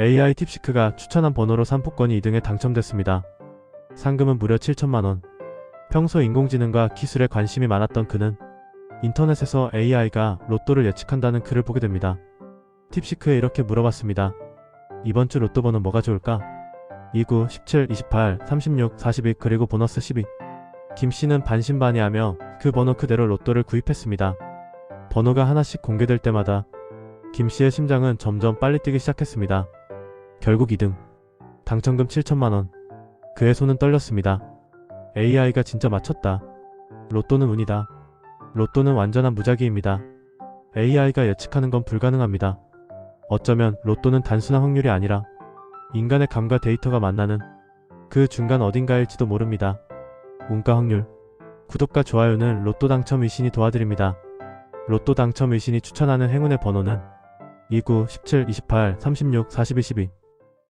AI 팁시크가 추천한 번호로 상품권이 2등에 당첨됐습니다. 상금은 무려 7천만원. 평소 인공지능과 기술에 관심이 많았던 그는 인터넷에서 AI가 로또를 예측한다는 글을 보게 됩니다. 팁시크에 이렇게 물어봤습니다. 이번 주 로또 번호 뭐가 좋을까? 29, 17, 28, 36, 42 그리고 보너스 12. 김 씨는 반신반의하며 그 번호 그대로 로또를 구입했습니다. 번호가 하나씩 공개될 때마다 김 씨의 심장은 점점 빨리 뛰기 시작했습니다. 결국 2등. 당첨금 7천만 원. 그의 손은 떨렸습니다. AI가 진짜 맞췄다. 로또는 운이다. 로또는 완전한 무작위입니다. AI가 예측하는 건 불가능합니다. 어쩌면 로또는 단순한 확률이 아니라 인간의 감과 데이터가 만나는 그 중간 어딘가일지도 모릅니다. 운가 확률. 구독과 좋아요는 로또 당첨 의신이 도와드립니다. 로또 당첨 의신이 추천하는 행운의 번호는 29, 17, 28, 36, 42, 12.